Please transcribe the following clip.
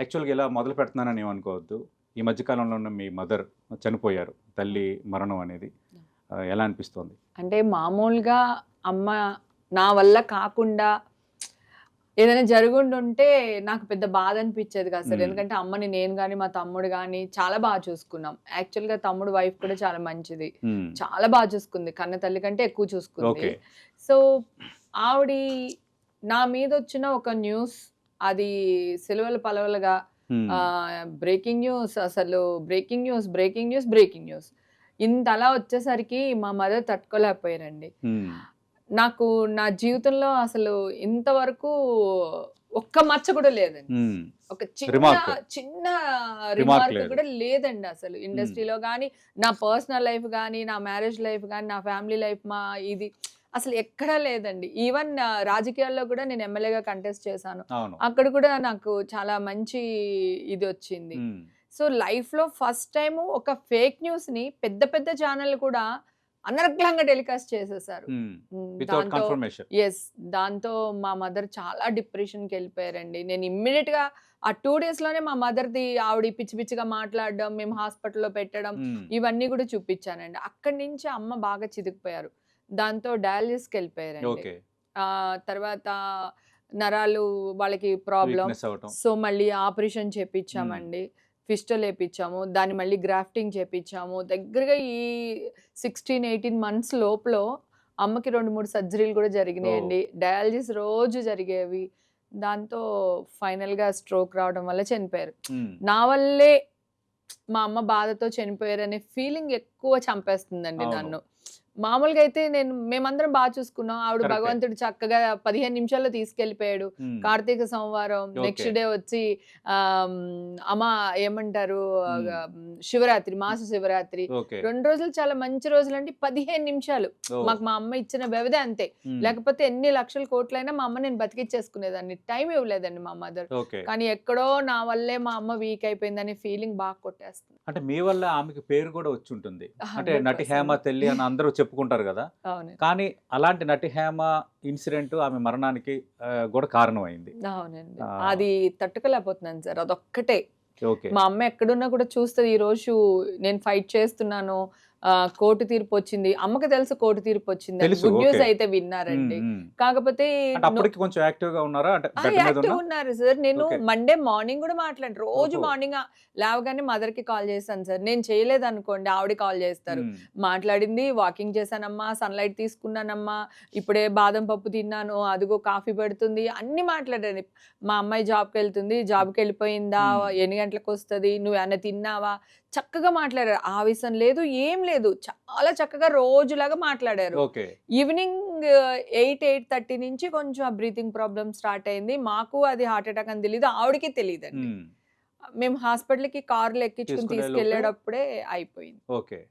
యాక్చువల్గా ఇలా మొదలు పెడుతున్నానని ఏమనుకోవద్దు ఈ మధ్యకాలంలో ఉన్న మీ మదర్ చనిపోయారు. తల్లి మరణం అనేది. ఎలా అనిపిస్తోంది? అంటే మామూలుగా అమ్మ నా వల్ల కాకుండా ఏదైనా జరుగుండుంటే నాకు పెద్ద బాధ అనిపించేది కాదు సార్. ఎందుకంటే అమ్మని నేను కానీ మా తమ్ముడు కానీ చాలా బాగా చూసుకున్నాం. యాక్చువల్గా తమ్ముడు వైఫ్ కూడా చాలా మంచిది. చాలా బాగా చూసుకుంది. కన్న తల్లి కంటే ఎక్కువ చూసుకుంది. సో ఆవిడ నా మీద వచ్చిన ఒక న్యూస్ అది సిలువలు పలవలుగా. బ్రేకింగ్ న్యూస్ అసలు breaking news breaking news breaking news ఇంత అలా వచ్చేసరికి మా మదర్ తట్టుకోలేకపోయారండి. నాకు నా జీవితంలో అసలు ఇంతవరకు ఒక్క మచ్చ కూడా లేదండి. ఒక చిన్న. చిన్న రిమార్క్. కూడా లేదండి అసలు ఇండస్ట్రీలో కానీ నా పర్సనల్ లైఫ్ కానీ నా మ్యారేజ్ లైఫ్ కానీ నా ఫ్యామిలీ లైఫ్ మా ఇది అసలు ఎక్కడా లేదండి. ఈవెన్ రాజకీయాల్లో కూడా నేను ఎమ్మెల్యేగా కంటెస్ట్ చేశాను. అక్కడ కూడా నాకు చాలా మంచి ఇది వచ్చింది. సో లైఫ్లో ఫస్ట్ టైం ఒక ఫేక్ న్యూస్ని పెద్ద పెద్ద ఛానల్ కూడా అనర్గళంగా టెలికాస్ట్ చేసేసారు. దాంతో ఎస్ దాంతో మా మదర్ చాలా డిప్రెషన్కి వెళ్ళిపోయారండి. నేను ఇమ్మీడియట్గా ఆ టూ డేస్లోనే మా మదర్ది ఆవిడ పిచ్చి పిచ్చిగా మాట్లాడడం మేము హాస్పిటల్లో పెట్టడం ఇవన్నీ కూడా చూపించానండి. అక్కడి నుంచి అమ్మ బాగా చితికిపోయారు. దాంతో డయాలసిస్కి వెళ్ళిపోయారండి తర్వాత నరాలు వాళ్ళకి ప్రాబ్లం సో మళ్ళీ ఆపరేషన్ చేపించామండి ఫిస్టల్ వేపించాము దాన్ని మళ్ళీ గ్రాఫ్టింగ్ చేపించాము దగ్గరగా ఈ సిక్స్టీన్ ఎయిటీన్ మంత్స్ లోపల అమ్మకి రెండు మూడు సర్జరీలు కూడా జరిగినాయండి. డయాలసిస్ రోజు జరిగేవి. దాంతో ఫైనల్గా స్ట్రోక్ రావడం వల్ల చనిపోయారు. నా వల్లే మా అమ్మ బాధతో చనిపోయారనే ఫీలింగ్ ఎక్కువ చంపేస్తుందండి. నన్ను. మామూలుగా అయితే నేను మేమందరం బాగా చూసుకున్నాం. ఆవిడ. భగవంతుడు చక్కగా పదిహేను నిమిషాల్లో తీసుకెళ్ళిపోయాడు. కార్తీక సోమవారం నెక్స్ట్. డే వచ్చి అమ్మ ఏమంటారు శివరాత్రి మాస శివరాత్రి. రెండు రోజులు చాలా మంచి రోజులు అంటే పదిహేను నిమిషాలు. మాకు మా అమ్మ ఇచ్చిన వ్యవధి అంతే. లేకపోతే ఎన్ని లక్షల కోట్లైనా మా అమ్మ నేను బతికిచ్చేసుకునేదాన్ని. టైం ఇవ్వలేదండి మా మదర్. కానీ ఎక్కడో నా వల్లే మా అమ్మ వీక్ అయిపోయిందనే ఫీలింగ్ బాగా కొట్టేస్తుంది. అంటే మీ వల్ల ఆమెకి పేరు కూడా వచ్చి ఉంటుంది అంటే 100% నటి హేమ తల్లి అని అందరూ చెప్పుకుంటారు కదా. అవును. కానీ అలాంటి నటి హేమ ఇన్సిడెంట్ ఆమె మరణానికి కూడా కారణమైంది. అవునండి. ఆ. అది తట్టుకోలేకపోతున్నాను సార్. అదొక్కటే. ఓకే. మా అమ్మ ఎక్కడున్నా కూడా చూస్తుంది ఈ రోజు నేను ఫైట్ చేస్తున్నాను కోర్టు తీర్పు వచ్చింది. అమ్మకి తెలుసు కోర్టు తీర్పు వచ్చింది గుడ్ న్యూస్. అయితే విన్నారండి. కాకపోతే కొంచెం యాక్టివ్గా ఉన్నారా యాక్టివ్ ఉన్నా? ఉన్నారు సార్. నేను. మండే మార్నింగ్ కూడా మాట్లాడు రోజు. మార్నింగ్ లేవగానే మదర్కి కాల్ చేస్తాను సార్. నేను చేయలేదు అనుకోండి ఆవిడ కాల్ చేస్తారు. మాట్లాడింది వాకింగ్ చేశానమ్మా సన్లైట్ తీసుకున్నానమ్మా ఇప్పుడే బాదం పప్పు తిన్నాను అదిగో కాఫీ పెడుతుంది అన్ని మాట్లాడాను. మా అమ్మాయి జాబ్కి వెళ్తుంది జాబ్కి వెళ్ళిపోయిందా. ఎన్ని గంటలకు వస్తుంది? నువ్వు ఏమైనా తిన్నావా? చక్కగా మాట్లాడారు. ఆవేశం లేదు ఏం లేదు. చాలా చక్కగా రోజులాగా మాట్లాడారు. ఈవినింగ్ ఎయిట్ ఎయిట్ థర్టీ నుంచి కొంచెం బ్రీతింగ్ ప్రాబ్లమ్ స్టార్ట్ అయింది. మాకు అది హార్ట్ అటాక్ అని తెలియదు ఆవిడకి తెలియదండి మ్మ్. మేము హాస్పిటల్కి కార్లు ఎక్కించుకుని? తీసుకెళ్ళేటప్పుడే అయిపోయింది. ఓకే.